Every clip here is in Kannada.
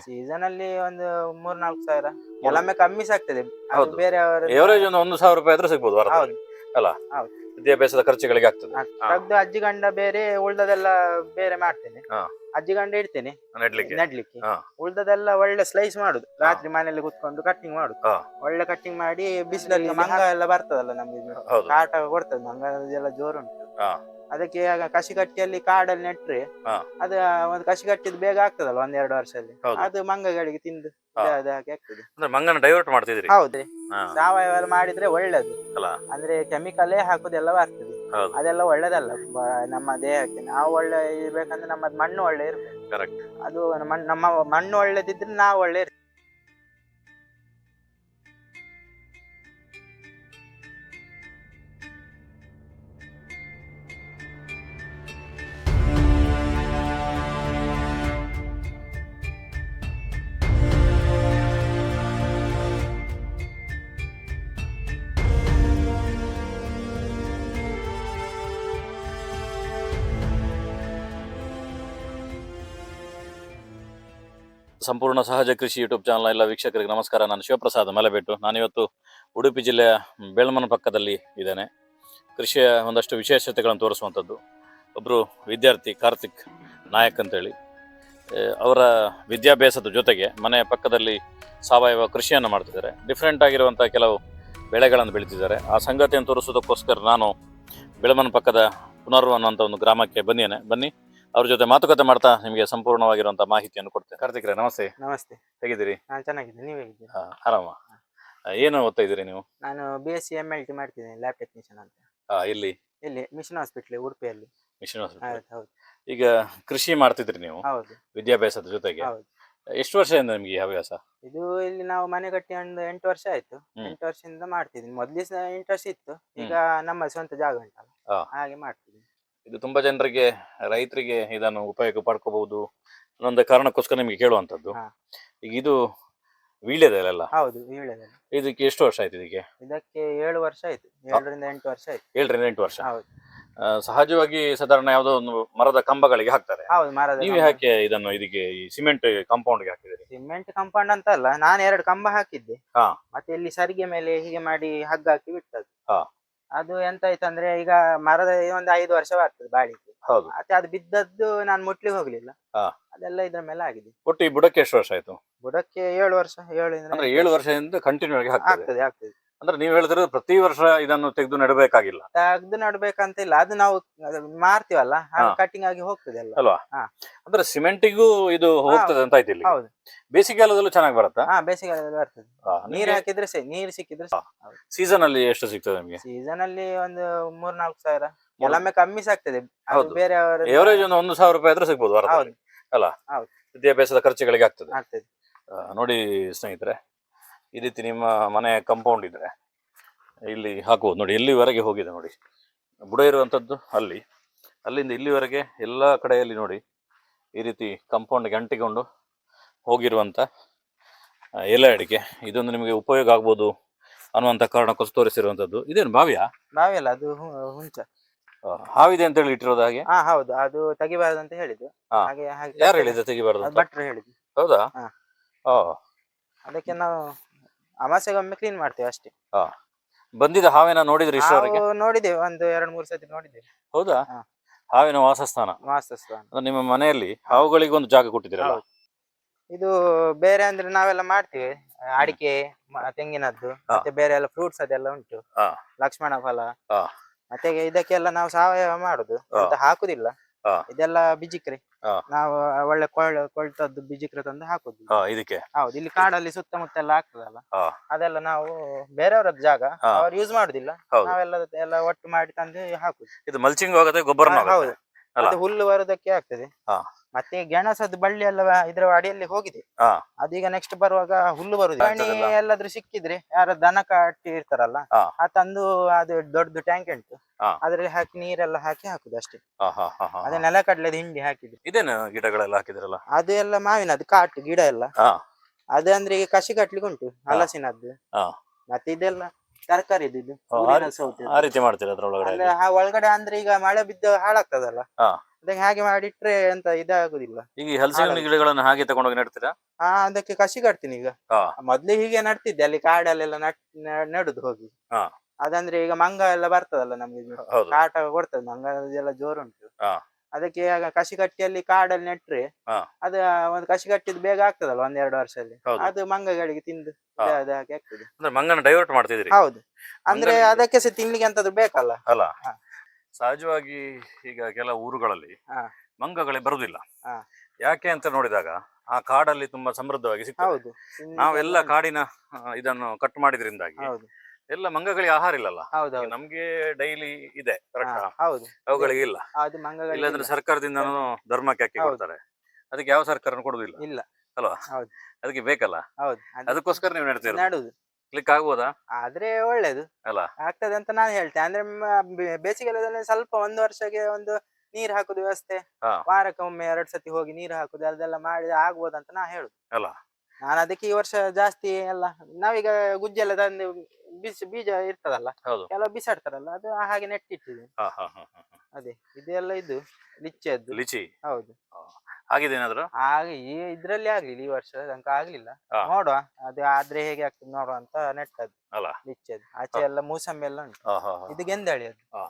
ಸೀಸನ್ ಅಲ್ಲಿ ಒಂದು ಮೂರ್ ನಾಲ್ಕು ಸಾವಿರ ಎಲ್ಲೊಮ್ಮೆ ಕಮ್ಮಿ ಸಾಕ್ತದೆ. ಹೌದು. ಬೇರೆ ಅವರ ಎವರೇಜ್ ಒಂದು ಒಂದು ಸಾವಿರ ರೂಪಾಯಿ ಆದ್ರೂ ಸಿಗ್ಬೋದು ಹೌದು. ಅಲ್ಲ? ಹೌದು. ವಿದ್ಯಾಭ್ಯಾಸದ ಖರ್ಚುಗಳಿಗೆ ಆಗ್ತದೆ. ಹಾ. ತೆಗ್ದು ಅಜ್ಜಿ ಗಂಡ ಬೇರೆ ಉಳ್ದದೆಲ್ಲ ಬೇರೆ ಮಾಡ್ತೇನೆ. ಹಾ. ಅಜ್ಜಿ ಗಂಡ ಇಡ್ತೇನೆ. ನೆಡ್ಲಿಕ್ಕೆ. ನೆಡ್ಲಿಕ್ಕೆ. ಹಾ. ಉಳ್ದದೆಲ್ಲ ಒಳ್ಳೆ ಸ್ಲೈಸ್ ಮಾಡುದು. ರಾತ್ರಿ ಮನೆಯಲ್ಲಿ ಕುತ್ಕೊಂಡು ಕಟ್ಟಿಂಗ್ ಮಾಡುದು. ಹಾ. ಒಳ್ಳೆ ಕಟ್ಟಿಂಗ್ ಮಾಡಿ ಬಿಸಿಲಲ್ಲಿ ಮಂಗ ಎಲ್ಲ ಬರ್ತದಲ್ಲ ನಮ್ಗೆ. ಇದು. ಹೌದು. ಕಾಟ ಕೊಡ್ತದೆ. ಮಂಗ ಎಲ್ಲ ಜೋರು ಉಂಟು. ಹಾ. ಅದಕ್ಕೆ ಆಗ ಕಸಿ ಕಟ್ಟಿಯಲ್ಲಿ ಕಾಡಲ್ಲಿ ನೆಟ್ರೆ ಹಾ. ಅದು ಒಂದು ಕಸಿ ಕಟ್ಟಿದ್ ಬೇಗ ಆಗ್ತದಲ್ಲ ಒಂದೆರಡು ವರ್ಷದಲ್ಲಿ ಹೌದು. ಅದು ಮಂಗಗಳಿಗೆ ತಿಂದು ಹಾ. ಅದು ಹಾಗೆ ಆಗ್ತದೆ ಅಂದ್ರೆ ಮಂಗನ ಡೈವರ್ಟ್ ಮಾಡ್ತಿದ್ರಿ ಹೌದ್ರಿ ಹಾ. ಸಾವಯವ ಎಲ್ಲ ಮಾಡಿದ್ರೆ ಒಳ್ಳೇದು ಅಲ್ಲ? ಅಂದ್ರೆ ಕೆಮಿಕಲೇ ಹಾಕುದೆಲ್ಲ ಬರ್ತದೆ ಹೌದು ಅದೆಲ್ಲ ಒಳ್ಳೇದಲ್ಲ ಬ- ನಮ್ಮ ದೇಹಕ್ಕೆ ನಾವು ಒಳ್ಳೆ ಇರ್ಬೇಕಂದ್ರೆ ನಮ್ಮ ಮಣ್ಣು ಒಳ್ಳೆ ಇರ್ಬೇಕು ಕರೆಕ್ಟ್ ಅದು ನಮ್ಮ- ನಮ್ಮ ಮಣ್ಣು ಒಳ್ಳೇದಿದ್ರೆ ನಾವು ಒಳ್ಳೆ ಇರ್ತೀವಿ. ಸಂಪೂರ್ಣ ಸಹಜ ಕೃಷಿ ಯೂಟ್ಯೂಬ್ ಚಾನಲ್ ಎಲ್ಲ ವೀಕ್ಷಕರಿಗೆ ನಮಸ್ಕಾರ. ನಾನು ಶಿವಪ್ರಸಾದ್ ಮಲೆಬೆಟ್ಟು. ನಾನಿವತ್ತು ಉಡುಪಿ ಜಿಲ್ಲೆಯ ಬೆಳ್ಮನ ಪಕ್ಕದಲ್ಲಿ ಇದ್ದೇನೆ. ಕೃಷಿಯ ಒಂದಷ್ಟು ವಿಶೇಷತೆಗಳನ್ನು ತೋರಿಸುವಂಥದ್ದು. ಒಬ್ಬರು ವಿದ್ಯಾರ್ಥಿ ಕಾರ್ತಿಕ್ ನಾಯಕ್ ಅಂತೇಳಿ. ಅವರ ವಿದ್ಯಾಭ್ಯಾಸದ ಜೊತೆಗೆ ಮನೆಯ ಪಕ್ಕದಲ್ಲಿ ಸಾವಯವ ಕೃಷಿಯನ್ನು ಮಾಡ್ತಿದ್ದಾರೆ. ಡಿಫ್ರೆಂಟ್ ಆಗಿರುವಂಥ ಕೆಲವು ಬೆಳೆಗಳನ್ನು ಬೆಳೀತಿದ್ದಾರೆ. ಆ ಸಂಗತಿಯನ್ನು ತೋರಿಸೋದಕ್ಕೋಸ್ಕರ ನಾನು ಬೆಳಮನ ಪಕ್ಕದ ಪುನರ್ವ ಅನ್ನುವಂಥ ಒಂದು ಗ್ರಾಮಕ್ಕೆ ಬಂದಿದ್ದೇನೆ ಬನ್ನಿ. ಅವ್ರ ಜೊತೆ ಮಾತುಕತೆ ಮಾಡ್ತಾ ನಿಮಗೆ ಸಂಪೂರ್ಣವಾಗಿರುವಂತ ಮಾಹಿತಿಯನ್ನು ಕೊಡ್ತೇನೆ. ಕಾರ್ತಿಕ್ರೆ ನಮಸ್ತೆ. ನಮಸ್ತೆ. ಹೇಗಿದ್ದೀರಿ? ನಾನು ಚೆನ್ನಾಗಿದ್ದೀನಿ. ನೀವು ಹೇಗಿದ್ದೀರಿ? ಆರಾಮ. ಏನು ಓದ್ತಾ ಇದ್ದೀರಿ ನೀವು? ನಾನು B S C M L T ಮಾಡ್ತಿದ್ದೀನಿ ಲ್ಯಾಬ್ ಟೆಕ್ನಿಷಿಯನ್ ಅಂತ. ಆ, ಇಲ್ಲಿ ಇಲ್ಲಿ ಮಿಷನ್ ಹಾಸ್ಪಿಟ್ಲ್ ಉಡುಪಿಯಲ್ಲಿ. ಮಿಷನ್ ಹಾಸ್ಪಿಟಲ್ ಹೌದು ಹೌದು. ಈಗ ಕೃಷಿ ಮಾಡ್ತಿದ್ರಿ ನೀವು? ಹೌದು. ವಿದ್ಯಾಭ್ಯಾಸದ ಜೊತೆಗೆ. ಹೌದು. ಎಷ್ಟು ವರ್ಷದಿಂದ ನಿಮ್ಗೆ ಈ ಹವ್ಯಾಸ? ಇದು ಇಲ್ಲಿ ನಾವು ಮನೆ ಕಟ್ಟಿ ಒಂದು ಎಂಟು ವರ್ಷ ಆಯ್ತು. ಹ್ಮ್. ಎಂಟು ವರ್ಷದಿಂದ ಮಾಡ್ತಿದ್ದೀನಿ. ಮೊದ್ಲಿಸ ಸಹ ಇಂಟ್ರೆಸ್ಟ್ ಇತ್ತು. ಈಗ ನಮ್ಮ ಸ್ವಂತ ಜಾಗ ಉಂಟಲ್ಲ. ಹಾಗೆ ಮಾಡ್ತಿದ್ದೀನಿ. ಇದು ತುಂಬಾ ಜನರಿಗೆ ರೈತರಿಗೆ ಇದನ್ನು ಉಪಯೋಗ ಪಡ್ಕೋಬಹುದು ಅನ್ನೊಂದು ಕಾರಣಕ್ಕೋಸ್ಕರ ನಿಮ್ಗೆ ಕೇಳುವಂತದ್ದು ಹಾ. ಈಗ ಇದು ವೀಳ್ಯದಲ್ಲ ಹೌದು ವೀಳ್ಯದೆಲೆ ಇದಕ್ಕೆ ಎಷ್ಟು ವರ್ಷ ಆಯ್ತು ಇದಕ್ಕೆ? ಇದಕ್ಕೆ ಏಳು ವರ್ಷ ಆಯ್ತು ಏಳರಿಂದ ಎಂಟು ವರ್ಷ ಆಯ್ತು. ಏಳರಿಂದ ಎಂಟು ವರ್ಷ. ಹೌದು. ಆ, ಸಹಜವಾಗಿ ಸಾಧಾರಣ ಯಾವುದೋ ಒಂದು ಮರದ ಕಂಬಗಳಿಗೆ ಹಾಕ್ತಾರೆ. ಹೌದು ಮರದ ನೀವು ಯಾಕೆ ಇದನ್ನು ಇದಕ್ಕೆ ಈ ಸಿಮೆಂಟ್ ಕಾಂಪೌಂಡ್ಗೆ ಹಾಕಿದಿರಿ ಸಿಮೆಂಟ್ ಕಂಪೌಂಡ್ ಅಂತ ಅಲ್ಲ ನಾನು ಎರಡು ಕಂಬ ಹಾಕಿದ್ದೆ. ಹಾ. ಮತ್ತೆ ಇಲ್ಲಿ ಸರಿಗೆ ಮೇಲೆ ಹೀಗೆ ಮಾಡಿ ಹಗ್ಗ ಹಾಕಿ ಬಿಟ್ಟದ್ದು. ಹಾ. ಅದು ಎಂತ ಆಯ್ತಂದ್ರೆ ಈಗ ಮರದ ಒಂದು ಐದು ವರ್ಷ ಬರ್ತದೆ ಬಾಳಿಕೆ. ಹೌದು. ಮತ್ತೆ ಅದು ಬಿದ್ದದ್ದು ನಾನು ಮುಟ್ಲಿಕ್ಕೆ ಹೋಗ್ಲಿಲ್ಲ. ಹಾ. ಅದೆಲ್ಲ ಇದ್ರ ಮೇಲೆ ಆಗಿದೆ. ಒಟ್ಟು ಈ ಬುಡಕ್ಕೆ ಎಷ್ಟು ವರ್ಷ ಆಯ್ತು? ಬುಡಕ್ಕೆ ಏಳು ವರ್ಷ ಏಳು ಅಂದ್ರೆ ಏಳು ವರ್ಷದಿಂದ ಕಂಟಿನ್ಯೂ ಆಗಿ ಹಾಕ್ತದೆ. ಆಗ್ತದೆ ಆಗ್ತದೆ. ಅಂದ್ರೆ ನೀವು ಹೇಳಿದ್ರೆ ಪ್ರತಿ ವರ್ಷ ಇದನ್ನು ತೆಗೆದು ನೆಡಬೇಕಾಗಿಲ್ಲ. ತೆಗೆದು ನಡ್ಬೇಕಂತ ಇಲ್ಲ ಅದು ನಾವು ಮಾರ್ತೀವಲ್ಲ? ಕಟಿಂಗ್ ಆಗಿ ಹೋಗ್ತದೆ ಅಲ್ಲ ಅಲ್ವಾ? ಹಾ. ಅಂದ್ರೆ ಸಿಮೆಂಟಿಗೂ ಇದು ಹೋಗ್ತದೆ ಅಂತ ಆಯ್ತು ಇಲ್ಲಿ ಹೌದು. ಬೇಸಿಗೆಕಾಲದಲ್ಲೂ ಚೆನ್ನಾಗಿ ಬರುತ್ತಾ? ಹಾ ಬೇಸಿಗೆಗಾಲದಲ್ಲಿ ಬರ್ತದೆ. ನೀರ್ ಹಾಕಿದ್ರೆ ಸರಿ ನೀರ್ ಸಿಕ್ಕಿದ್ರೆ ಸೀಸನ್ ಅಲ್ಲಿ ಎಷ್ಟು ಸಿಗ್ತದೆ ನಿಮಗೆ? ಸೀಸನ್ ಅಲ್ಲಿ ಒಂದು ಮೂರ್ ನಾಲ್ಕು ಸಾವಿರ ಎಲ್ಲಮ್ಮೆ ಕಮ್ಮಿ ಸಾಕ್ತದೆ. ಅದು ಹೌದು. ಬೇರೆ ಅವರ ಎವರೇಜ್ ಒಂದು ಒಂದು ಸಾವಿರ ರೂಪಾಯಿ ಆದ್ರೂ ಸಿಗ್ಬೋದು ವಾರದಲ್ಲಿ. ಹೌದು. ಅಲ್ಲ? ಹೌದು. ವಿದ್ಯಾಭ್ಯಾಸದ ಖರ್ಚುಗಳಿಗೆ ಆಗ್ತದೆ. ಆಗ್ತದೆ. ಆ, ನೋಡಿ ಸ್ನೇಹಿತರೆ ಈ ರೀತಿ ನಿಮ್ಮ ಮನೆ ಕಂಪೌಂಡ್ ಇದ್ರೆ ಇಲ್ಲಿ ಹಾಕುವುದು ನೋಡಿ ಎಲ್ಲಿವರೆಗೆ ಹೋಗಿದೆ ನೋಡಿ. ಬುಡ ಇರುವಂಥದ್ದು ಅಲ್ಲಿ. ಅಲ್ಲಿಂದ ಇಲ್ಲಿವರೆಗೆ ಎಲ್ಲ ಕಡೆಯಲ್ಲಿ ನೋಡಿ ಈ ರೀತಿ ಕಂಪೌಂಡ್ಗೆ ಅಂಟಿಕೊಂಡು ಹೋಗಿರುವಂಥ ಎಲೆ ಅಡಿಕೆ. ಇದೊಂದು ನಿಮಗೆ ಉಪಯೋಗ ಆಗ್ಬೋದು ಅನ್ನುವಂಥ ಕಾರಣಕ್ಕೋಸ್ಕರ ತೋರಿಸಿರುವಂಥದ್ದು ಇದೇನು ಬಾವಿಯಾ? ಬಾವಿಯಲ್ಲ ಅದು ಹು- ಹುಂಚ. ಹಾವಿದೆ ಅಂತ ಹೇಳಿ ಇಟ್ಟಿರೋದು ಹಾಗೆ? ಹಾ ಹೌದು ಅದು ತೆಗಿಬಾರದು ಅಂತ ಹೇಳಿದ್ದು. ಹಾ. ಹಾಗೆ ಹಾಗೆ ಯಾರು ಹೇಳಿದೆ ತೆಗಿಬಾರ್ದು ಅಂತ? ಭಟ್ರು ಹೇಳಿದ್ದು. ಹೌದಾ? ಹಾ. ಓ. ಅದಕ್ಕೆ ನಾವು ಅಮಾಸೆಗೊಮ್ಮೆ ಕ್ಲೀನ್ ಮಾಡ್ತೇವೆ ಅಷ್ಟೇ ಬಂದಿದ್ದ ಹಾವೇನ ನೋಡಿದ್ರಿ ನಾವು ನೋಡಿದ್ದೇವೆ ಒಂದು ಎರಡ್ ಮೂರು ಸತಿ ನೋಡಿದ್ದೇವೆ ಹೌದಾ ಹಾ. ಹಾವಿನ ವಾಸಸ್ಥಾನ ವಾಸಸ್ಥಾನ ನಿಮ್ಮ ಮನೆಯಲ್ಲಿ ಹಾವುಗಳಿಗೆ ಒಂದು ಜಾಗ ಕೊಟ್ಟಿದ್ದೀರಲ್ಲ ಇದು ಬೇರೆ ಅಂದ್ರೆ ನಾವೆಲ್ಲ ಮಾಡ್ತೇವೆ ಅಡಿಕೆ ಮ- ತೆಂಗಿನದ್ದು ಹಾ. ಮತ್ತೆ ಬೇರೆ ಎಲ್ಲ ಫ್ರೂಟ್ಸ್ ಅದೆಲ್ಲ ಉಂಟು ಹಾ. ಲಕ್ಷ್ಮಣ ಫಲ ಹಾ. ಮತ್ತೆ ಇದಕ್ಕೆಲ್ಲ ನಾವು ಸಾವಯವ ಮಾಡುದು ಹಾ. ಅಂತ ಹಾಕುದಿಲ್ಲ ಹಾ. ಇದೆಲ್ಲ ಬಿಜಿಕ್ರೆ ಹಾ. ನಾವು ಒಳ್ಳೆ ಕೊಳ್ ಕೊಳ್ತದ್ದು ಬೀಜಕ್ರ ತಂದು ಹಾಕುದು. ಇದಕ್ಕೆ? ಹೌದು ಇಲ್ಲಿ ಕಾಡಲ್ಲಿ ಸುತ್ತಮುತ್ತ ಎಲ್ಲ ಆಗ್ತದಲ್ಲ. ಅದೆಲ್ಲ ನಾವು ಬೇರೆಯವರದ್ದು ಜಾಗ. ಅವ್ರು ಯೂಸ್ ಮಾಡುದಿಲ್ಲ. ನಾವೆಲ್ಲ ಎಲ್ಲ ಒಟ್ಟು ಮಾಡಿ ತಂದು ಹಾಕುದು. ಇದು ಮಲ್ಚಿಂಗ್ ಆಗುತ್ತೆ ಗೊಬ್ಬರ ಹೌದು? ಅದು ಹುಲ್ಲು ಬರೋದಕ್ಕೆ ಆಗ್ತದೆ. ಮತ್ತೆ ಗೆಣಸದ್ದು ಬಳ್ಳಿ ಎಲ್ಲ ಇದ್ರ ಅಡಿಯಲ್ಲಿ ಹೋಗಿದೆ ಹಾ. ಅದೀಗ ನೆಕ್ಸ್ಟ್ ಬರುವಾಗ ಹುಲ್ಲು ಬರುದು? ಎಲ್ಲಾದ್ರೂ ಸಿಕ್ಕಿದ್ರೆ ಯಾರ ದನ ಕಟ್ಟಿ ಇರ್ತಾರಲ್ಲ ಹಾ. ಆ ತಂದು ಅದು ದೊಡ್ಡದು ಟ್ಯಾಂಕ್ ಉಂಟು ಹಾ. ಅದ್ರಲ್ಲಿ ಹಾಕಿ ನೀರೆಲ್ಲ ಹಾಕಿ ಹಾಕುದು ಅಷ್ಟೇ ಹಾ, ಹಾ, ಹಾ, ಹಾ, ಅದೇ ನೆಲ ನೆಲಕಡಲೆದ ಹಿಂಡಿ ಹಾಕಿದ್ರು ಇದೇನು ಗಿಡಗಳೆಲ್ಲ ಹಾಕಿದ್ರಲ್ಲ ಅದು ಎಲ್ಲ ಮಾವಿನದ್ದು ಕಾಟು ಗಿಡ ಎಲ್ಲ ಹಾ. ಅದು ಅಂದ್ರೆ ಈಗ ಕಸಿ ಕಟ್ಲಿಕ್ಕೆ ಉಂಟು ಹಲಸಿನದ್ದು ಹಾ. ಮತ್ತೆ ಇದೆಲ್ಲ ತರಕಾರಿದು ಇದು ಆ ಊರಿನ ಸೌತೆ ಆ ರೀತಿ ಮಾಡ್ತೀರ ಅಂದ್ರೆ ಆ ಒಳಗಡೆ ಅಂದ್ರೆ ಈಗ ಮಳೆ ಬಿದ್ದು ಹಾಳಾಗ್ತದಲ್ಲ ಹಾ. ಅದಕ್ಕೆ ಹಾಗೆ ಮಾಡಿಟ್ರೆ ಎಂತ ಇದಾಗುದಿಲ್ಲ. ಈಗ ಈ ಹಲಸಿನ ಗಿಡಗಳನ್ನು ಹಾಗೆ ತಗೊಂಡೋಗಿ ನೆಡ್ತೀರಾ? ಹಾ ಅದಕ್ಕೆ ಕಸಿ ಕಟ್ತೀನಿ ಈಗ. ಹಾ. ಮೊದ್ಲು ಹೀಗೆ ನಡ್ತಿದ್ದೆ ಅಲ್ಲಿ ಕಾಡಲ್ಲೆಲ್ಲ ನಟ್ ನ- ನಡುದು ಹೋಗಿ. ಹಾ. ಅದಂದ್ರೆ ಈಗ ಮಂಗ ಎಲ್ಲ ಬರ್ತದಲ್ಲ ನಮ್ಗೆ ಇದು. ಹೌದು. ಕಾಟ ಕೊಡ್ತದೆ ಮಂಗ ಎಲ್ಲ ಜೋರುಂಟು ಹಾ. ಅದಕ್ಕೆ ಆಗ ಕಸಿ ಕಟ್ಟಿ ಅಲ್ಲಿ ಕಾಡಲ್ಲಿ ನೆಟ್ರೆ ಹಾ. ಅದು ಒಂದು ಕಸಿ ಕಟ್ಟಿದ್ ಬೇಗ ಆಗ್ತದಲ್ಲ ಒಂದೆರಡು ವರ್ಷದಲ್ಲಿ. ಹೌದು. ಅದು ಮಂಗಗಳಿಗೆ ತಿಂದು ಹಾ. ಅದಾಗಿ ಆಗ್ತದೆ. ಅಂದ್ರೆ ಮಂಗನ ಡೈವರ್ಟ್ ಮಾಡ್ತಿದ್ರಿ ಹೌದು. ಅಂದ್ರೆ ಮಂಗನಿಗೆ- ಅದಕ್ಕೆ ಸಹ ತಿನ್ಲಿಕ್ಕೆ ಅಂತದ್ದು ಬೇಕಲ್ಲ. ಅಲ್ಲ. ಹಾ. ಸಹಜವಾಗಿ ಈಗ ಕೆಲವು ಊರುಗಳಲ್ಲಿ ಹಾ. ಮಂಗಗಳೇ ಬರುದಿಲ್ಲ. ಹಾ. ಯಾಕೆ ಅಂತ ನೋಡಿದಾಗ ಆ ಕಾಡಲ್ಲಿ ತುಂಬಾ ಸಮೃದ್ಧವಾಗಿ ಸಿಗ್ತದೆ. ಹೌದು. ನಾವೆಲ್ಲ ಕಾಡಿನ ಆ, ಇದನ್ನು ಕಟ್ ಮಾಡಿದ್ರಿಂದಾಗಿ ಹೌದು. ಎಲ್ಲ ಮಂಗಗಳಿಗೆ ಆಹಾರ ಇಲ್ಲಲ್ಲ? ಹೌದು ಹೌದು. ನಮ್ಗೆ ಡೈಲಿ ಇದೆ ಕರೆಕ್ಟ್ ಹಾ, ಹೌದು. ಅವುಗಳಿಗೆ ಇಲ್ಲ. ಅದು ಮಂಗಗಳಿಗೆ ಇಲ್ಲಾಂದ್ರೆ ಸರ್ಕಾರದಿಂದನು ಸರ್ಕಾರದಿಂದನೂ ಧರ್ಮಕ್ಕೆ ಹಾಕಿ ಹೌದು. ಕೊಡ್ತಾರೆ. ಅದಕ್ಕೆ ಯಾವ ಸರ್ಕಾರ ಕೊಡುದಿಲ್ಲ. ಇಲ್ಲ. ಅಲ್ವಾ? ಹೌದು. ಅದಕ್ಕೆ ಬೇಕಲ್ಲ? ಹೌದು. ಅದು ಅದಕ್ಕೋಸ್ಕರ ನೀವು ನಡ್ತೀರ ನಡುದು. ಕ್ಲಿಕ್ ಆಗ್ಬೋದಾ? ಆದ್ರೆ ಒಳ್ಳೇದು. ಅಲ್ಲ. ಆಗ್ತದೆ ಅಂತ ನಾನು ಹೇಳ್ತೇನೆ ಅಂದ್ರೆ ಮ- ಸ್ವಲ್ಪ ಒಂದು ವರ್ಷಕ್ಕೆ ಒಂದು ನೀರ್ ಹಾಕುದು ವ್ಯವಸ್ಥೆ. ವಾರಕ್ಕೊಮ್ಮೆ ಎರಡ್ ಸತಿ ಹೋಗಿ ನೀರ್ ಹಾಕುದು ಅದೆಲ್ಲ ಮಾಡಿದ್ರೆ ಆಗ್ಬೋದಂತ ನಾ ಹೇಳುದು. ಅಲ್ಲ. ನಾನು ಅದಕ್ಕೆ ಈ ವರ್ಷ ಜಾಸ್ತಿ ಎಲ್ಲ ನಾವೀಗ ಗುಜ್ಜೆಲ್ಲ ತಂದು ಬೀಜ ಬೀಜ ಇರ್ತದಲ್ಲ ಹೌದು. ಕೆಲವು ಬಿಸಾಡ್ತಾರಲ್ಲ ಅದು ಹಾಗೆ ನೆಟ್ಟಿಟ್ಟಿದೆ ಹಾ ಹಾ ಹಾ ಹಾ ಹಾ. ಅದೇ ಇದೆಲ್ಲ ಇದು ಲಿಚ್ಚೆದ್ದು. ಲಿಚಿ. ಹೌದು. ಆಗಿದೆ ಏನಾದ್ರು? ಹಾಗೆ ಈ ಇದ್ರಲ್ಲಿ ಆಗ್ಲಿಲ್ಲ ಈ ವರ್ಷ ತನಕ ಆಗ್ಲಿಲ್ಲ. ಹಾ. ನೋಡುವ ಅದು ಆದ್ರೆ ಹೇಗೆ ಆಗ್ತದೆ ನೋಡುವ ಅಂತ ನೆಟ್ಟದ್ದು. ಅಲ್ಲ. ಲಿಚ್ಚೆದ್ದು ಆಚೆ ಎಲ್ಲ ಮೂಸಂಬಿ ಎಲ್ಲ ಉಂಟು. ಇದು ಗೆಂದಾಳಿ ಅದು ಹಾ.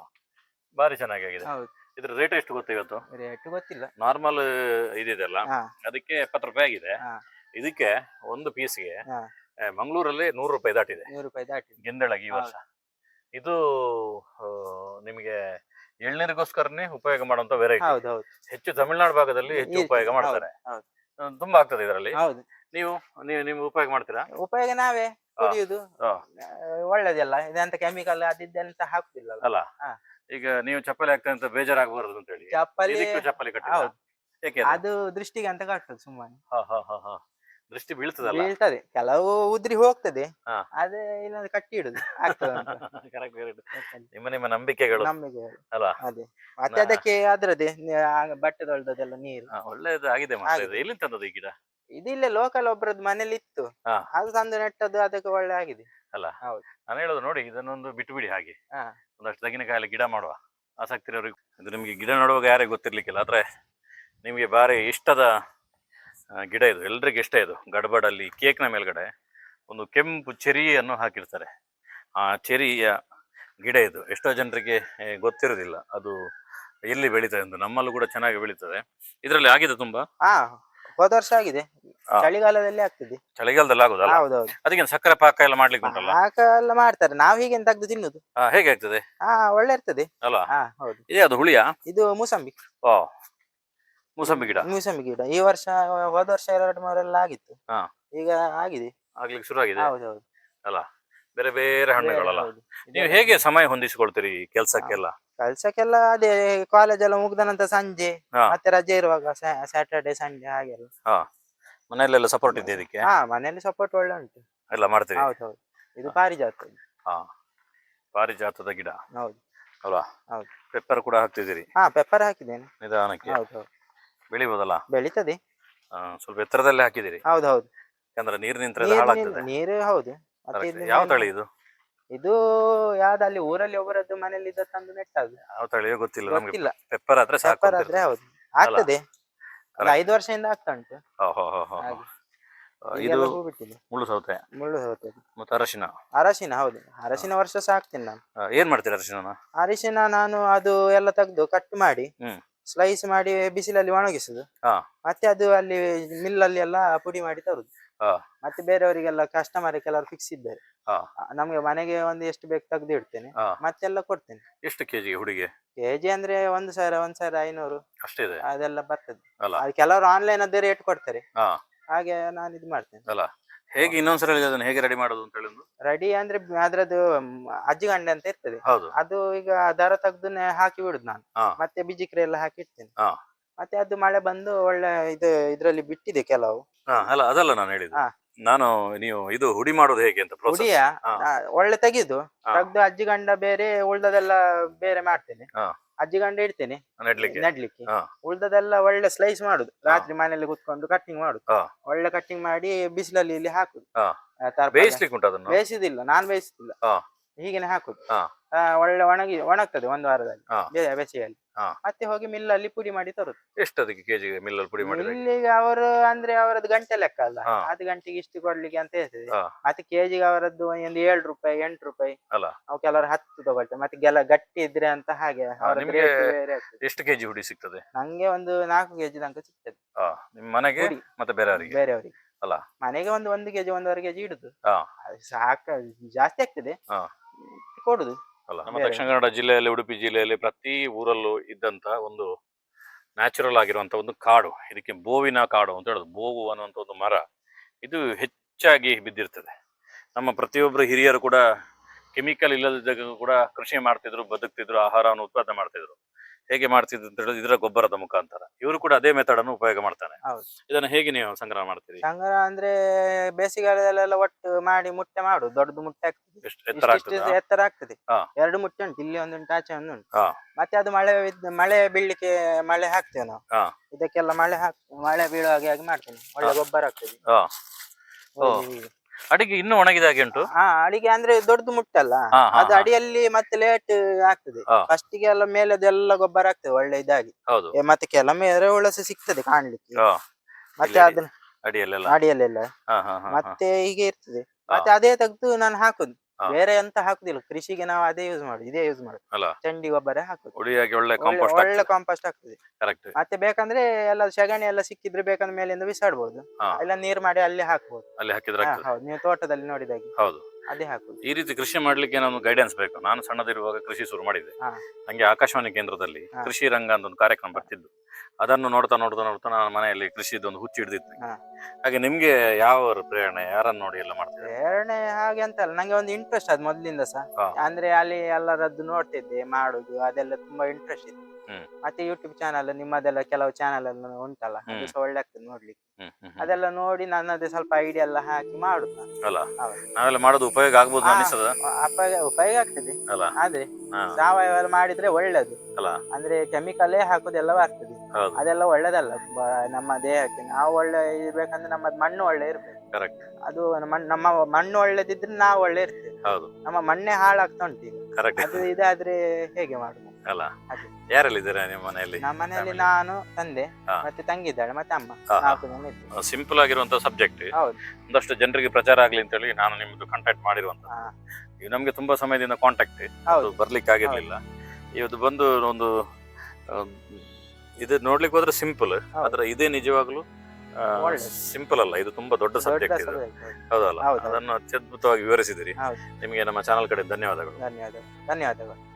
ಬಾರಿ ಚೆನ್ನಾಗಿ ಆಗಿದೆ. ಹೌದು. ಇದ್ರ ರೇಟ್ ಎಷ್ಟು ಗೊತ್ತ ಇವತ್ತು? ರೇಟ್ ಗೊತ್ತಿಲ್ಲ. ನಾರ್ಮಲ್ ಇದಿದೆಲ್ಲ ಹಾ. ಅದಕ್ಕೆ ಎಪ್ಪತ್ತು ರೂಪಾಯಿ ಆಗಿದೆ. ಹಾ. ಇದಕ್ಕೆ ಒಂದು ಪೀಸ್ಗೆ ಹಾ. ಮಂಗಳೂರಲ್ಲಿ ನೂರು ರೂಪಾಯಿ ದಾಟಿದೆ. ನೂರು ರೂಪಾಯಿ ದಾಟಿದೆ. ಗೆಂದಳಗಿ ಈ ವರ್ಷ. ಇದು ಆ, ನಿಮಗೆ ಎಳ್ನೀರಿಗೋಸ್ಕರನೇ ಉಪಯೋಗ ಮಾಡುವಂತ ವೆರೈಟಿ. ಹೆಚ್ಚು ತಮಿಳುನಾಡು ಭಾಗದಲ್ಲಿ ಹೆಚ್ಚು ಉಪಯೋಗ ಮಾಡ್ತಾರೆ. ಹೌದು. ತುಂಬಾ ಆಗ್ತದೆ ಇದರಲ್ಲಿ. ಹೌದು. ನೀವು ನೀವು ನೀವು ಉಪಯೋಗ ಮಾಡ್ತೀರಾ? ಉಪಯೋಗ ನಾವೇ ಕುಡಿಯುದು ಹಾ. ಆ, ಒಳ್ಳೇದಲ್ಲ. ಇದಂತ ಕೆಮಿಕಲ್ ಅದಿದ್ದೆಂತ ಹಾಕುದಿಲ್ಲ ಅಲ್ಲ. ಹಾ. ಈಗ ನೀವು ಚಪ್ಪಲಿ ಹಾಕ್ತಾ ಅಂತ ಬೇಜಾರಾಗಬಾರದು ಅಂತ ಹೇಳಿ. ಚಪ್ಪಲಿ ಇದಕ್ಕೂ ಚಪ್ಪಲಿ ಕಟ್ಟಿ ಹೌದು. ಏಕೆ ಅದು? ಅದು ದೃಷ್ಟಿಗೆ ಅಂತ ಕಟ್ಟುದು ಸುಮ್ಮನೆ. ಹಾ, ಹಾ, ಹಾ, ಹಾ. ದೃಷ್ಟಿ ಬೀಳ್ತದಲ್ಲ? ಬೀಳ್ತದೆ. ಕೆಲವು ಉದ್ರಿ ಹೋಗ್ತದೆ. ಹಾ. ಅದೇ ಇಲ್ಲಾಂದ್ರೆ ಕಟ್ಟಿ ಇಡುದು ಆಗ್ತದೆ ಅಂತ. ನಿಮ್ಮ ನಿಮ್ಮ ನಂಬಿಕೆಗಳು. ನಂಬಿಕೆ ಅಲ್ಲ ಅದೇ. ಮತ್ತೆ ನಾ- ಅದಕ್ಕೆ ಅದ್ರದ್ದೇ ನಿ- ಆ ಬಟ್ಟೆ ತೊಳ್ದದೆಲ್ಲ ನೀರು. ಹಾ, ಒಳ್ಳೇದು ಆಗಿದೆ ಮಾತ್ರ ಇದು. ಎಲ್ಲಿ ತಂದದ್ದು ಈ ಗಿಡ? ಇದು ಇಲ್ಲೇ ಲೋಕಲ್ ಒಬ್ರದ್ದು ಮನೇಲಿ ಇತ್ತು. ಹಾ. ಅದು ತಂದು ನೆಟ್ಟದ್ದು ಅದಕ್ಕೆ ಒಳ್ಳೆ ಆಗಿದೆ. ಅಲ್ಲ? ಹೌದು. ನಾನು ಹೇಳೋದು ನೋಡಿ ಇದನ್ನೊಂದು ಬಿಟ್ಟು ಬಿಡಿ ಹಾಗೆ. ಹಾ. ಒಂದಷ್ಟು ತೆಂಗಿನಕಾಯಲ್ಲಿ ಗಿಡ ಮಾಡುವ. ಆಸಕ್ತಿ ಇರೋರಿಗೆ. ಇದು ನಿಮಗೆ ಗಿಡ ನೋಡುವಾಗ ಯಾರಿಗೆ ಗೊತ್ತಿರ್ಲಿಕ್ಕಿಲ್ಲ ಆದ್ರೆ ನಿಮಗೆ ಬಾರಿ ಇಷ್ಟದ ಗಿಡ ಇದು ಎಲ್ರಿಗೂ ಇಷ್ಟ ಇದು. ಗಡ್ಬಡಲ್ಲಿ ಕೇಕ್ನ ಮೇಲ್ಗಡೆ ಒಂದು ಕೆಂಪು ಚೆರಿಯನ್ನು ಹಾಕಿರ್ತಾರೆ. ಆ ಚೆರಿಯ ಗಿಡ ಇದು. ಎಷ್ಟೋ ಜನರಿಗೆ ಗೊತ್ತಿರೋದಿಲ್ಲ. ಅದು ಎಲ್ಲಿ ಬೆಳೀತದೆ ಎಂದು. ನಮ್ಮಲ್ಲೂ ಕೂಡ ಚೆನ್ನಾಗಿ ಬೆಳೀತದೆ. ಇದರಲ್ಲಿ ಆಗಿದೆ ತುಂಬಾ? ಹಾ ಹೋದ ವರ್ಷ ಆಗಿದೆ. ಹಾ. ಚಳಿಗಾಲದಲ್ಲಿ ಆಗ್ತದೆ. ಚಳಿಗಾಲದಲ್ಲಿ ಆಗುದಲ್ಲ? ಹೌದೌದು. ಅದಕ್ಕೆ ಸಕ್ಕರೆ ಪಾಕ ಎಲ್ಲ ಮಾಡ್ಲಿಕ್ಕೆ ಉಂಟಲ್ಲ? ಪಾಕ ಎಲ್ಲ ಮಾಡ್ತಾರೆ. ನಾವ್ ಹೀಗೆ ತೆಗ್ದು ತಿನ್ನುದು. ಆ, ಹೇಗೆ ಆಗ್ತದೆ? ಹಾ ಒಳ್ಳೆ ಇರ್ತದೆ. ಅಲ್ವಾ? ಹಾ ಹೌದು. ಇದೇ ಅದು ಹುಳಿಯಾ? ಇದು ಮೂಸಂಬಿ. ಓ ಮೂಸಂಬಿ ಗಿಡ. ಮೂಸಂಬಿ ಗಿಡ. ಈ ವರ್ಷ ಹೋದ ವರ್ಷ ಎರಡು ಮೂರೆಲ್ಲ ಆಗಿತ್ತು. ಹಾ. ಈಗ ಆಗಿದೆ. ಆಗ್ಲಿಕ್ಕೆ ಶುರು ಆಗಿದೆ? ಹೌದು ಅಲ್ಲ ಬೇರೆ ಬೇರೆ ಹಣ್ಣುಗಳಲ್ಲ. ಹೌದು. ನೀವು ಹೇಗೆ ಸಮಯ ಹೊಂದಿಸಿಕೊಳ್ತೀರಿ ಕೆಲ್ಸಕ್ಕೆಲ್ಲ? ಕೆಲ್ಸಕ್ಕೆಲ್ಲ ಅದೇ ಕಾಲೇಜ್ ಎಲ್ಲ ಮುಗ್ದ ನಂತರ ಸಂಜೆ ಹಾ. ಮತ್ತೆ ರಜೆ ಇರುವಾಗ ಸ್ಯಾಟರ್ಡೆ ಸಂಜೆ ಹಾಗೆಲ್ಲ. ಮನೆಯಲ್ಲೆಲ್ಲ ಸಪೋರ್ಟ್ ಇದೆ ಇದಕ್ಕೆ? ಹಾ ಮನೆಯಲ್ಲಿ ಸಪೋರ್ಟ್ ಒಳ್ಳೆ ಉಂಟು. ಎಲ್ಲ ಮಾಡ್ತೀರಿ? ಹೌದು ಇದು ಪಾರಿಜಾತ. ಹಾ. ಪಾರಿಜಾತದ ಗಿಡ. ಹೌದು. ಅಲ್ವಾ? ಹೌದು. ಪೆಪ್ಪರ್ ಕೂಡ ಹಾಕ್ತಿದ್ದೀರಿ? ಹಾ ಪೆಪ್ಪರ್ ಹಾಕಿದ್ದೇನೆ. ನಿಧಾನಕ್ಕೆ. ಹೌದೌದು. ಬೆಳಿಬೋದಲ್ಲ? ಬೆಳಿತದೆ. ಆ, ಸ್ವಲ್ಪ ಎತ್ತರದಲ್ಲೇ ಹಾಕಿದಿರಿ ಹೌದು ಹೌದು ಯಾಕಂದ್ರೆ ನೀರು ನಿಂತ್ರೆ ಅದು ನೀರು ಹಾಳಾಗ್ತದೆ. ನೀರು ಹೌದು. ಮತ್ತೆ. ಇದು ಯಾವ ತಳಿ ಇದು? ಇದು ಯಾವ್ದು ಅಲ್ಲಿ ಊರಲ್ಲಿ ಒಬ್ಬರದ್ದು ಮನೇಲಿ ಇದ್ದ ತಂದು ನೆಟ್ಟದು ಯಾವ ತಳಿಯೋ ಗೊತ್ತಿಲ್ಲ ನಮ್ಗೆ ಗೊತ್ತಿಲ್ಲ. ಪೆಪ್ಪರ್ ಆದ್ರೆ ಸಾಕು ಆದ್ರೆ ಹೌದು. ಆಗ್ತದೆ. ಒಂದು Correct. ಐದು ವರ್ಷದಿಂದ ಆಗ್ತಾ ಉಂಟು. ಹಾಗೆ. ಆ, ಇದು ಈಗೆಲ್ಲ ಹೂ ಬಿಟ್ಟಿದೆ ಮುಳ್ಳು ಸೌತೆ. ಮುಳ್ಳು ಸೌತೆ. ಮತ್ತೆ ಅರಶಿನ. ಅರಶಿನ ಹೌದು. ಅರಶಿನ ವರ್ಷ ಹಾಕ್ತೀನಿ ನಾನು. ಆ, ಏನ್ ಮಾಡ್ತೀರಿ ಅರಶಿನ ಅರಶಿನ ನಾನು ಅದು ಎಲ್ಲ ತೆಗೆದು ಕಟ್ ಮಾಡಿ ಹ್ಮ್. ಸ್ಲೈಸ್ ಮಾಡಿ ಬಿಸಿಲಲ್ಲಿ ಒಣಗಿಸುದು. ಹಾ. ಮತ್ತೆ ಅದು ಅಲ್ಲಿ ಮಿಲ್ ಅಲ್ಲಿ ಎಲ್ಲ ಪುಡಿ ಮಾಡಿ ತರುದು. ಹಾ. ಮತ್ತೆ ಬೇರೆಯವರಿಗೆಲ್ಲ ಕಸ್ಟಮರ್ ಕೆಲವರು ಫಿಕ್ಸ್ ಇದ್ದಾರೆ. ಹಾ. ನಮ್ಗೆ ಮನೆಗೆ ಒಂದು ಎಷ್ಟು ಬೇಕು ತೆಗ್ದು ಇಡ್ತೇನೆ. ಹಾ. ಮತ್ತೆಲ್ಲ ಕೊಡ್ತೇನೆ. ಎಷ್ಟು ಕೆಜಿಗೆ ಹುಡುಗಿ? ಕೆಜಿ ಅಂದ್ರೆ ಒಂದು ಸಾವಿರ ಒಂದ್ ಸಾವಿರ ಐನೂರು. ಅಷ್ಟಿದೆ ಅದೆಲ್ಲ ಬರ್ತದೆ. ಅಲ್ಲ. ಅದು ಕೆಲವರು ಆನ್ಲೈನ್ ಅದೇ ರೇಟ್ ಕೊಡ್ತಾರೆ. ಹಾ. ಹಾಗೆ ನಾನು ಇದು ಮಾಡ್ತೇನೆ. ಅಲ್ಲ. ಹೇಗೆ ಇನ್ನೊಂದ್ಸಲ ಹೇಳಿ ಅದನ್ನ ಹೇಗೆ ರೆಡಿ ಮಾಡೋದು ಅಂತ ಹೇಳಿ ರೆಡಿ ಅಂದ್ರೆ ಅದ್ರದ್ದು ಅಜ್ಜಿಗಂಡೆ ಅಂತ ಇರ್ತದೆ. ಹೌದು. ಅದು ಈಗ ದರ ತೆಗ್ದು ಹಾಕಿ ಬಿಡುದು ನಾನು. ಹಾ. ಮತ್ತೆ ಬಿಜಿಕ್ರೆ ಎಲ್ಲ ಹಾಕಿ ಇಡ್ತೇನೆ. ಹಾ. ಮತ್ತೆ ಅದು ಮಳೆ ಬಂದು ಒಳ್ಳೆ ಇದು ಇದ್ರಲ್ಲಿ ಬಿಟ್ಟಿದೆ ಕೆಲವು. ಹಾ ಅಲ್ಲ ಅದಲ್ಲ ನಾನು ಹೇಳಿದ್ದು. ಹಾ. ನಾನು ನೀವು ಇದು ಹುಡಿ ಮಾಡೋದು ಹೇಗೆ ಅಂತ process. ಹುಡಿಯ ಹಾ. ಒಳ್ಳೆ ತೆಗೆದು ಹಾ. ಅಜ್ಜಿ ಗಂಡ ಬೇರೆ ಉಳ್ದದೆಲ್ಲ ಬೇರೆ ಮಾಡ್ತೇನೆ ಅಜ್ಜಿ ಗಂಡ ಇಡ್ತೇನೆ ನೆಡ್ಲಿಕ್ಕೆ ನೆಡ್ಲಿಕ್ಕೆ ಹಾ. ಉಳ್ದದೆಲ್ಲ ಒಳ್ಳೆ ಸ್ಲೈಸ್ ಮಾಡುದು ರಾತ್ರಿ ಮನೆಯಲ್ಲಿ ಕುತ್ಕೊಂಡು ಕಟ್ಟಿಂಗ್ ಮಾಡುದು ಹಾ. ಒಳ್ಳೆ ಕಟ್ಟಿಂಗ್ ಮಾಡಿ ಬಿಸಿಲಲ್ಲಿ ಇಲ್ಲಿ ಹಾಕುದು ಹಾ. ಆ, ತರ ಬೇಯಿಸ್ಲಿಕ್ಕೆ ಉಂಟು ಅದನ್ನು ಬೇಯಿಸುದಿಲ್ಲ ನಾನ್ ಬೇಯಿಸುದಿಲ್ಲ ಹಾ. ಹೀಗೆನೆ ಹಾಕುದು ಆ, ಒಳ್ಳೆ ಒಣಗಿ ಒಣಗ್ತದೆ ಒಂದು ವಾರದಲ್ಲಿ ಹಾ. ಬೆ- ಬೆಸೆಯಲ್ಲಿ ಹಾ. ಮತ್ತೆ ಹೋಗಿ ಮಿಲ್ಲಲ್ಲಿ ಪುಡಿ ಮಾಡಿ ತರುದು ಎಷ್ಟು ಅದಕ್ಕೆ ಕೆಜಿಗೆ ಮಿಲ್ಲಲ್ಲಿ ಪುಡಿ ಮಾಡಿದ್ರೆ ಇಲ್ಲಿಗೆ ಅವರು ಅಂದ್ರೆ ಅವರದ್ದು ಗಂಟೆ ಲೆಕ್ಕ ಅಲ್ಲ ಹಾ. ಅದು ಗಂಟೆಗೆ ಇಷ್ಟು ಕೊಡ್ಲಿಕ್ಕೆ ಅಂತ ಹೇಳ್ತದೆ ಹಾ. ಮತ್ತೆ ಕೆಜಿಗೆ ಅವರದ್ದು ಒಂದು ಏಳು ರೂಪಾಯಿ ಎಂಟು ರೂಪಾಯಿ ಅಲ್ಲ. ಅವು ಕೆಲವರು ಹತ್ತು ತಗೊಳ್ತಾರೆ ಮತ್ತೆ ಗೆಲ ಗಟ್ಟಿ ಇದ್ರೆ ಅಂತ ಹಾಗೆ ಅವರದ್ದು ನಿಮ್ಗೆ- rate ಬೇರೆ ಆಗ್ತದೆ. ಎಷ್ಟು ಕೆಜಿ ಹುಡಿ ಸಿಗ್ತದೆ ನಂಗೆ ಒಂದು ನಾಲ್ಕು ಕೆಜಿ ತನಕ ಸಿಗ್ತದೆ ನಿಮ್ಮ ಮನೆಗೆ ಹುಡಿ. ಮತ್ತೆ ಬೇರೆಯವರಿಗೆ ಬೇರೆಯವರಿಗೆ ಅಲ್ಲ? ಮನೆಗೆ ಒಂದು ಒಂದು ಕೆಜಿ ಒಂದೂವರೆ ಕೆಜಿ ಇಡುದು ಹಾ. ಅದು ಸಾಕ ಜಾಸ್ತಿ ಆಗ್ತದೆ ಹಾ. ಕೊಡುದು. ಅಲ್ಲ ನಮ್ಮ ದಕ್ಷಿಣ ಕನ್ನಡ ಜಿಲ್ಲೆಯಲ್ಲಿ ಉಡುಪಿ ಜಿಲ್ಲೆಯಲ್ಲಿ ಪ್ರತಿ ಊರಲ್ಲೂ ಇದ್ದಂತ ಒಂದು ನ್ಯಾಚುರಲ್ ಆಗಿರುವಂತ ಒಂದು ಕಾಡು. ಇದಕ್ಕೆ ಬೋವಿನ ಕಾಡು ಅಂತ ಹೇಳುದು. ಬೋವು ಅನ್ನುವಂಥ ಒಂದು ಮರ. ಇದು ಹೆಚ್ಚಾಗಿ ಬಿದ್ದಿರ್ತದೆ. ನಮ್ಮ ಪ್ರತಿಯೊಬ್ಬರು ಹಿರಿಯರು ಕೂಡ ಕೆಮಿಕಲ್ ಇಲ್ಲದಿದ್ದಾಗ ಕೂಡ ಕೃಷಿ ಮಾಡ್ತಿದ್ರು ಬದುಕ್ತಿದ್ರು ಆಹಾರವನ್ನು ಉತ್ಪಾದನೆ ಮಾಡ್ತಿದ್ರು. ಹೇಗೆ ಮಾಡ್ತಿದ್ರು ಅಂತ ಹೇಳಿದ್ರೆ ಇದರ ಗೊಬ್ಬರದ ಮುಖಾಂತರ ಇವರು ಕೂಡ ಅದೇ ಮೆಥಡ್ ಅನ್ನು ಉಪಯೋಗ ಮಾಡ್ತಾನೆ ಹೌದು. ಇದನ್ನ ಹೇಗೆ ನೀವು ಸಂಗ್ರಹ ಮಾಡ್ತೀರಿ ಸಂಗ್ರಹ ಅಂದ್ರೆ ಬೇಸಿಗೆಗಾಲದಲ್ಲೆಲ್ಲ ಒಟ್ಟು ಮಾಡಿ ಮುಟ್ಟೆ ಮಾಡು ದೊಡ್ಡದು ಮುಟ್ಟೆ ಆಗ್ತದೆ ಎಷ್ಟು ಎತ್ತರ ಇಷ್ಟಿಷ್ಟು ಆಗ್ತದೆ ಎತ್ತರ ಆಗ್ತದೆ ಹಾ. ಎರಡು ಮುಟ್ಟೆ ಉಂಟು ಇಲ್ಲಿ ಒಂದುಂಟು ಆಚೆ ಒಂದುಂಟು ಹಾ. ಮತ್ತೆ ಅದು ಮಳೆ ಬಿದ್ದ- ಮಳೆ ಬೀಳ್ಲಿಕ್ಕೆ ಮಳೆ ಹಾಕ್ತೇವೆ ನಾವು ಹಾ. ಇದಕ್ಕೆಲ್ಲ ಮಳೆ ಹಾಕ್ ಮಳೆ ಬೀಳುವ ಹಾಗೆ ಆಗಿ ಮಾಡ್ತೇನೆ ಒಳ್ಳೆ ಗೊಬ್ಬರ ಆಗ್ತದೆ ಹಾ. ಓ. ಹೀಗೆ. ಅಡಿಗೆ ಇನ್ನೂ ಒಣಗಿದ ಹಾಗೆ ಉಂಟು ಹಾ ಅಡಿಗೆ ಅಂದ್ರೆ ದೊಡ್ಡದು ಮುಟ್ಟಲ್ಲ ಹಾ, ಹಾ, ಅದು ಹಾ. ಅಡಿಯಲ್ಲಿ ಮತ್ತೆ ಲೇಟ್ ಆಗ್ತದೆ ಹಾ. ಫಸ್ಟಿಗೆ ಎಲ್ಲ ಮೇಲೆದೆಲ್ಲ ಗೊಬ್ಬರ ಆಗ್ತದೆ ಒಳ್ಳೆ ಇದಾಗಿ ಹೌದು ಏ, ಮತ್ತೆ ಕೆಲವೊಮ್ಮೆ ಸಹ ಸಿಗ್ತದೆ ಕಾಣ್ಲಿಕ್ಕೆ. ಮತ್ತೆ ಇಲ್ಲಿ ಅದನ್ನ ಅಡಿಯಲ್ಲೆಲ್ಲ ಅಡಿಯಲ್ಲೆಲ್ಲ ಹಾ ಹಾ ಹಾ ಹಾ. ಮತ್ತೆ ಹೀಗೆ ಇರ್ತದೆ ಮತ್ತೆ ಅದೇ ತೆಗ್ದು ನಾನು ಹಾಕುದು. ಬೇರೆ ಎಂತ ಹಾಕುದಿಲ್ಲ. ಕೃಷಿಗೆ ನಾವು ಅದೇ ಯೂಸ್ ಮಾಡುದು ಇದೇ ಯೂಸ್ ಮಾಡುದು. ಅಲ್ಲ. ಚಂಡಿ ಗೊಬ್ಬರ ಹಾಕುದು. ಒಳ್ಳೆ ಕಾಂಪೋಸ್ಟ್ ಒಳ್ಳೆ ಕಾಂಪೋಸ್ಟ್ ಆಗ್ತದೆ. ಕರೆಕ್ಟ್ ಮತ್ತೆ ಬೇಕಂದ್ರೆ ಎಲ್ಲ ಸಗಣಿ ಎಲ್ಲ ಸಿಕ್ಕಿದ್ರೆ ಬೇಕಂದ್ರೆ ಮೇಲಿಂದ ಬಿಸಾಡ್ಬೋದು. ಎಲ್ಲ ಇಲ್ಲ ನೀರ್ ಮಾಡಿ ಅಲ್ಲಿ ಹಾಕ್ಬೋದು. ಅಲ್ಲಿ ಹಾಕಿದ್ರೆ ಹೌದು. ನೀವು ತೋಟದಲ್ಲಿ ನೋಡಿದಾಗೆ. ಹೌದು. ಅದೇ ಹಾಕುದು ಈ ರೀತಿ ಕೃಷಿ ಮಾಡ್ಲಿಕ್ಕೆ ನಾನು ಗೈಡೆನ್ಸ್ ಬೇಕು ನಾನು ಸಣ್ಣದಿರುವಾಗ ಕೃಷಿ ಶುರು ಮಾಡಿದೆ ಹಾ. ನಂಗೆ ಆಕಾಶವಾಣಿ ಕೇಂದ್ರದಲ್ಲಿ ಹಾ. ಕೃಷಿ ರಂಗ ಅಂತ ಒಂದು ಕಾರ್ಯಕ್ರಮ ಬರ್ತಿದ್ದು ಅದನ್ನು ನೋಡ್ತಾ ನೋಡ್ತಾ ನೋಡ್ತಾ ನಾನು ಮನೆಯಲ್ಲಿ ಕೃಷಿದೊಂದು ಹುಚ್ಚು ಹಿಡಿದಿತ್ತು ಹಾ. ಹಾಗೆ ನಿಮ್ಗೆ ಯಾವ ಪ್ರೇರಣೆ ಯಾರನ್ನ ನೋಡಿ ಎಲ್ಲ ಮಾಡ್ತೀವಿ ಪ್ರೇರಣೆ ಹಾಗೆ ಅಂತ ಅಲ್ಲ ನಂಗೆ ಒಂದು ಇಂಟ್ರೆಸ್ಟ್ ಅದು ಮೊದ್ಲಿಂದ ಸಹ ಹಾ. ಅಂದ್ರೆ ಅಲ್ಲಿ ಎಲ್ಲರದ್ದು ನೋಡ್ತಿದ್ದೆ ಮಾಡುದು ಅದೆಲ್ಲ ತುಂಬಾ ಇಂಟ್ರೆಸ್ಟ್ ಇತ್ತು. ಮತ್ತೆ ಯೂಟ್ಯೂಬ್ ಚಾನಲ್ ನಿಮ್ಮದೆಲ್ಲ ಕೆಲವು ಚಾನಲ್ ಎಲ್ಲ ಉಂಟಲ್ಲ ಅದು ಸಹ ಒಳ್ಳೆ ಆಗ್ತದೆ ನೋಡ್ಲಿಕ್ಕೆ. ಅದೆಲ್ಲ ನೋಡಿ ನನ್ನದೇ ಸ್ವಲ್ಪ ಐಡಿಯಾ ಎಲ್ಲ ಹಾಕಿ ಮಾಡುದು ನಾನು. ಅಲ್ಲ ಹೌದು. ನಾವೆಲ್ಲ ಮಾಡೋದು ಉಪಯೋಗ ಆಗ್ಬೋದು ಹಾ. ಅನಿಸ್ತದ ಉಪಯೋಗ ಉಪಯೋಗ ಆಗ್ತದೆ. ಅಲ್ಲ. ಆದ್ರೆ ಹಾ. ಸಾವಯವ ಎಲ್ಲ ಮಾಡಿದ್ರೆ ಒಳ್ಳೇದು. ಅಲ್ಲ. ಅಂದ್ರೆ ಕೆಮಿಕಲೇ ಹಾಕುದೆಲ್ಲ ಬರ್ತದೆ ಹೌದು. ಅದೆಲ್ಲ ಒಳ್ಳೇದಲ್ಲ ಬ- ನಮ್ಮ ದೇಹಕ್ಕೆ. ನಾವು ಒಳ್ಳೆ ಇರ್ಬೇಕಂದ್ರೆ ನಮ್ಮ ಮಣ್ಣು ಒಳ್ಳೆ ಇರ್ಬೇಕು. Correct. ಅದು ನಮ್ಮ ನಮ್ಮ ಮಣ್ಣು ಒಳ್ಳೇದಿದ್ರೆ ನಾವು ಒಳ್ಳೆ ಇರ್ತೇವೆ. ಹೌದು. ನಮ್ಮ ಮಣ್ಣೆ ಹಾಳಾಗ್ತಾ ಉಂಟು ಈಗ. ಕರೆಕ್ಟ್ ಅದು ಇದಾದ್ರೆ ಹೇಗೆ ಮಾಡುದು ಅಲ್ಲ ಹಾಗೆ. ಯಾರೆಲ್ಲಿದ್ದೀರಾ ನಿಮ್ಮ ಮನೆಯಲ್ಲಿ ನಮ್ಮ ಮನೆಯಲ್ಲಿ Family. ನಾನು ತಂದೆ ಹಾ. ಮತ್ತೆ ತಂಗಿದ್ದಾಳೆ ಮತ್ತೆ ಅಮ್ಮ ಹಾ, ಹಾ. ನಾಲ್ಕು ಜನ ಇದ್ವಿ ಸಿಂಪಲ್ ಆಗಿರುವಂತ ಸಬ್ಜೆಕ್ಟ್ ಹೌದು ಒಂದಷ್ಟು ಜನರಿಗೆ ಪ್ರಚಾರ ಆಗ್ಲಿ ಅಂತ ಹೇಳಿ ನಾನು ನಿಮ್ದು ಕಾಂಟ್ಯಾಕ್ಟ್ ಮಾಡಿರುವಂತ ಹಾ. ಈಗ ನಮ್ಗೆ ತುಂಬಾ ಸಮಯದಿಂದ ಕಾಂಟ್ಯಾಕ್ಟ್ ಹೌದು ಬರ್ಲಿಕ್ಕೆ ಆಗಿರ್ಲಿಲ್ಲ ಇವತ್ತು ಬಂದು ಒಂದು ಆ, ಇದು ನೋಡ್ಲಿಕ್ಕೆ ಹೋದ್ರೆ ಸಿಂಪಲ್ ಹೌದು. ಆದ್ರೆ ಇದೇ ನಿಜವಾಗ್ಲೂ. ಸಿಂಪಲ್ ಅಲ್ಲ ಇದು ತುಂಬಾ ದೊಡ್ಡ ಸಬ್ಜೆಕ್ಟ್ ಇದು. ಹೌದಲ್ಲ? ಅದನ್ನು ಅತ್ಯದ್ಭುತವಾಗಿ ವಿವರಿಸಿದಿರಿ. ಹೌದು. ನಿಮಗೆ ನಮ್ಮ ಚಾನಲ್ ಕಡೆ ಧನ್ಯವಾದಗಳು. ಧನ್ಯವಾದ ಧನ್ಯವಾದಗಳು.